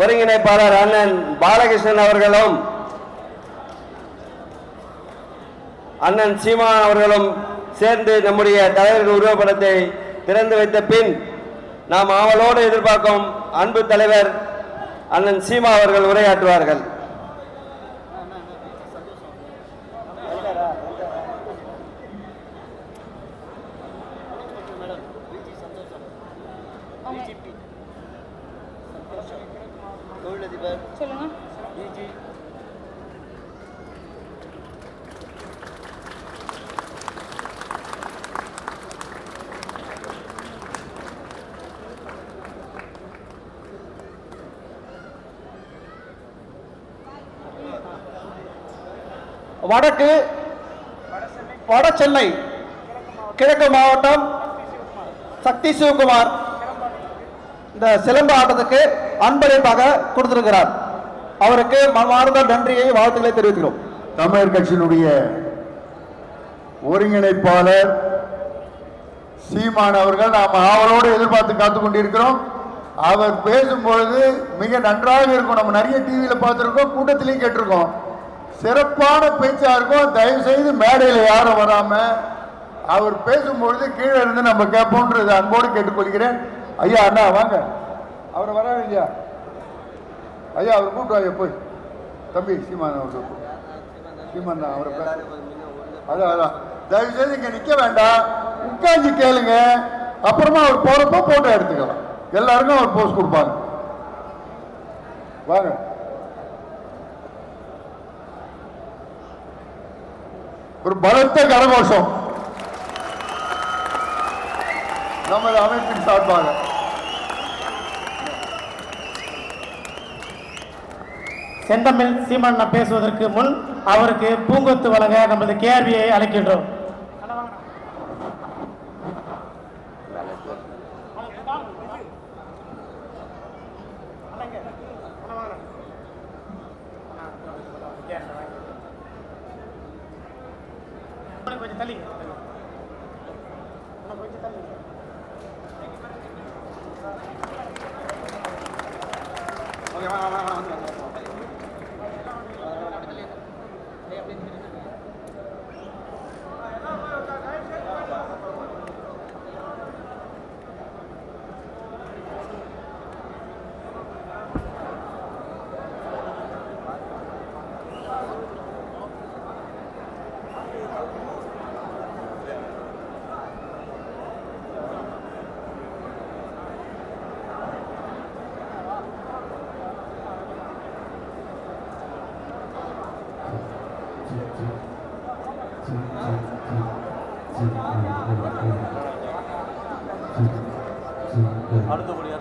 ஒருங்கிணைப்பாளர் அண்ணன் பாலகிருஷ்ணன் அவர்களும் அண்ணன் சீமான் அவர்களும் சேர்ந்து நம்முடைய தலைவர்கள் உருவப்படத்தை திறந்து வைத்த பின் நாம் ஆவலோடு எதிர்பார்க்கும் அன்பு தலைவர் அண்ணன் சீமா அவர்கள் உரையாற்றுவார்கள். சொல்லுங்க வடக்கு வட சென்னை கிழக்கு மாவட்டம் சக்தி சிவகுமார் இந்த சிலம்பு ஆட்டத்துக்கு அன்பளிப்பாக கொடுத்திருக்கிறார். அவருக்கு மனமார்ந்த நன்றியை வாழ்த்துக்களை தெரிவிக்கிறோம் தமிழர் கட்சியினுடைய ஒருங்கிணைப்பாளர் சீமான் அவர்கள் நாம் ஆவலோடு எதிர்பார்த்து காத்து கொண்டிருக்கிறோம் அவர் பேசும்பொழுது மிக நன்றாக இருக்கும். நம்ம நிறைய டிவியில் பார்த்துருக்கோம் கூட்டத்திலையும் கேட்டிருக்கோம். சிறப்பான பேச்சா இருக்கும். தயவு செய்து மேடையில் யாரும் வராம அவர் பேசும்பொழுது கீழே இருந்து நம்ம கேட்போன்றது அன்போடு கேட்டுக்கொள்கிறேன். ஐயா அண்ணா வாங்க. அவரை வர இல்லையா ஐயா அவர் கூப்பிட்டு ஐயா போய். தம்பி சீமான் அவர் சீமான் தான் அவரை அதான் அதான். தயவுசெய்து இங்கே நிற்க வேண்டாம். உட்காந்து கேளுங்க. அப்புறமா அவர் போகிறப்போ போட்டோ எடுத்துக்கலாம். எல்லாருக்கும் அவர் போஸ்ட் கொடுப்பாங்க வாங்க. ஒரு பலத்த கரகோஷம். நமது அமைப்பின் சார்பாக செந்தமிழ் சீமண்ண பேசுவதற்கு முன் அவருக்கு பூங்கொத்து வழங்க நமது கேள்வியை அழைக்கின்றோம் கொஞ்சம் தள்ளி ज्ञान அடுத்தபடியாக